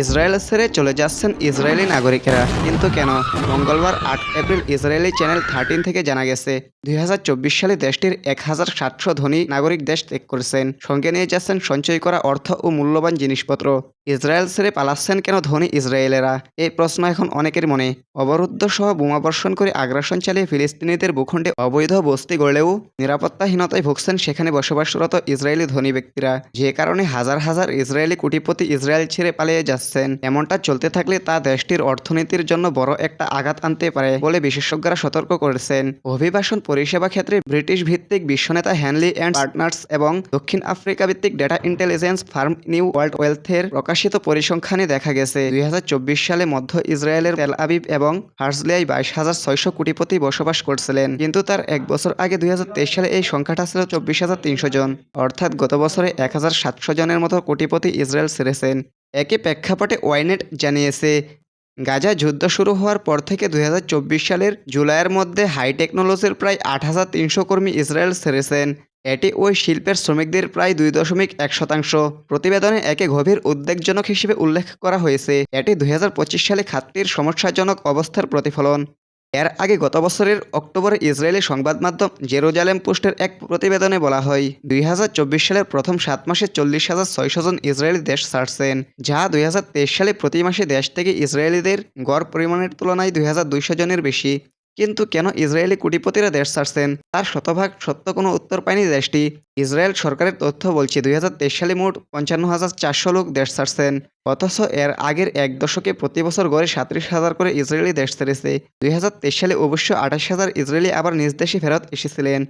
Israel ছেড়ে চলে যাচ্ছেন ইসরায়েলি নাগরিকেরা। কিন্তু কেন? মঙ্গলবার আট এপ্রিল ইসরায়েলি চ্যানেল থার্টিন থেকে জানা গেছে, দুই হাজার চব্বিশ সালে দেশটির এক হাজার সাতশো ধনী নাগরিক দেশ ত্যাগ করেছেন। সঙ্গে নিয়ে যাচ্ছেন সঞ্চয় করা অর্থ ও মূল্যবান জিনিসপত্র। ইসরায়েল ছেড়ে পালাচ্ছেন কেন ধনী ইসরায়েলেরা? এই প্রশ্ন এখন অনেকের মনে। অবরুদ্ধ সহ বোমাবর্ষণ করে আগ্রাসন চালিয়ে ফিলিস্তিনিদের ভূখণ্ডে অবৈধ বস্তি গড়লেও নিরাপত্তাহীনতায় ভুগছেন সেখানে বসবাসরত ইসরায়েলি ধনী ব্যক্তিরা। যে কারণে হাজার হাজার ইসরায়েলি কোটিপতি ইসরায়েল ছেড়ে পালিয়ে যাচ্ছেন এমনটা চলতে থাকলে তা দেশটির অর্থনীতির জন্য বড় একটা আঘাত আনতে পারে বলে বিশেষজ্ঞরা সতর্ক করেছেন। অভিবাসন পরিষেবা ক্ষেত্রে ব্রিটিশ ভিত্তিক বিশ্বনেতা হ্যানলি অ্যান্ড পার্টনার্স এবং দক্ষিণ আফ্রিকা ভিত্তিক data intelligence firm new world ওয়েলথের প্রকাশিত পরিসংখ্যানে দেখা গেছে, দুই হাজার চব্বিশ সালে মধ্য ইসরায়েলের তেল আবিব এবং হার্সলিয়ায় বাইশ হাজার ছয়শো কোটিপতি বসবাস করছিলেন। কিন্তু তার এক বছর আগে দুই হাজার তেইশ সালে এই সংখ্যাটা ছিল চব্বিশ হাজার তিনশো জন। অর্থাৎ গত বছরে এক হাজার সাতশো জনের মতো কোটিপতি ইসরায়েল ছেড়েছেন। একই প্রেক্ষাপটে ওয়াইনেট জানিয়েছে। গাজা যুদ্ধ শুরু হওয়ার পর থেকে দুই হাজার চব্বিশ সালের জুলাইয়ের মধ্যে হাই টেকনোলজির প্রায় আট হাজার তিনশো কর্মী ইসরায়েল ছেড়েছেন। এটি ওই শিল্পের শ্রমিকদের প্রায় দুই দশমিক এক শতাংশ। প্রতিবেদনে একে গভীর উদ্বেগজনক হিসেবে উল্লেখ করা হয়েছে। এটি দুই হাজার পঁচিশ সালে খাতটির সমস্যাজনক অবস্থার প্রতিফলন। এর আগে গত বছরের অক্টোবরে ইসরায়েলি সংবাদ মাধ্যম জেরুজালেম পোস্টের এক প্রতিবেদনে বলা হয়, দুই হাজার চব্বিশ সালের প্রথম সাত মাসে চল্লিশ হাজার ছয়শো জন ইসরায়েলি দেশ ছাড়ছেন, যা দুই হাজার তেইশ সালে প্রতি মাসে দেশ থেকে ইসরায়েলিদের গড় পরিমাণের তুলনায় দুই হাজার দুইশ জনের বেশি। কিন্তু কেন ইসরায়েলি কোটিপতিরা দেশ ছাড়ছেন? তার শতভাগ সত্য কোনো উত্তর পায়নি দেশটি। ইসরায়েল সরকারের তথ্য বলছে, দুই হাজার তেইশ সালে মোট পঞ্চান্ন হাজার চারশো লোক দেশ ছাড়ছেন। অথচ এর আগের এক দশকে প্রতি বছর গড়ে সাঁত্রিশ হাজার করে ইসরায়েলি দেশ ছেড়েছে। দুই হাজার তেইশ সালে অবশ্য আঠাশ হাজার ইসরায়েলি আবার নিজ দেশে ফেরত এসেছিলেন।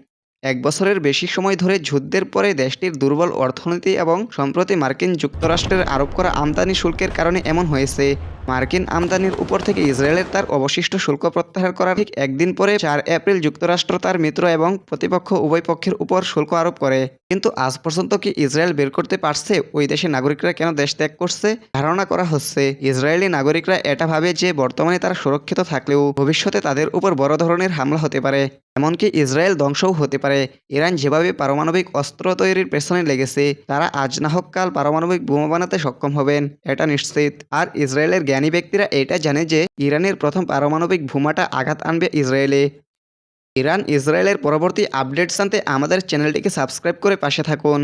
এক বছরের বেশি সময় ধরে যুদ্ধের পরে দেশটির দুর্বল অর্থনীতি এবং সম্প্রতি মার্কিন যুক্তরাষ্ট্রের আরোপ করা আমদানি শুল্কের কারণে এমন হয়েছে। মার্কিন আমদানির উপর থেকে ইসরায়েলের তার অবশিষ্ট শুল্ক প্রত্যাহার করার ঠিক একদিন পরে চার এপ্রিল যুক্তরাষ্ট্র তার মিত্র এবং প্রতিপক্ষ উভয় পক্ষের উপর শুল্ক আরোপ করে। কিন্তু আজ পর্যন্ত কি ইসরায়েল বের করতে পারছে? ওই দেশের নাগরিকরা কেন দেশ ত্যাগ করছে? ধারণা করা হচ্ছে, ইসরায়েলি নাগরিকরা এটা ভাবে যে বর্তমানে তারা সুরক্ষিত থাকলেও ভবিষ্যতে তাদের উপর বড় ধরনের হামলা হতে পারে। এমনকি ইসরায়েল ধ্বংসও হতে পারে। ইরান যেভাবে পারমাণবিক অস্ত্র তৈরির পেছনে লেগেছে, তারা আজ না হোক কাল পারমাণবিক বোমা বানাতে সক্ষম হবেন, এটা নিশ্চিত। আর ইসরায়েলের জ্ঞানী ব্যক্তিরা এটা জানে যে ইরানের প্রথম পারমাণবিক ভূমাটা আঘাত আনবে ইসরায়েলে। ইরান ইসরায়েলের পরবর্তী আপডেটস আনতে আমাদের চ্যানেলটিকে সাবস্ক্রাইব করে পাশে থাকুন।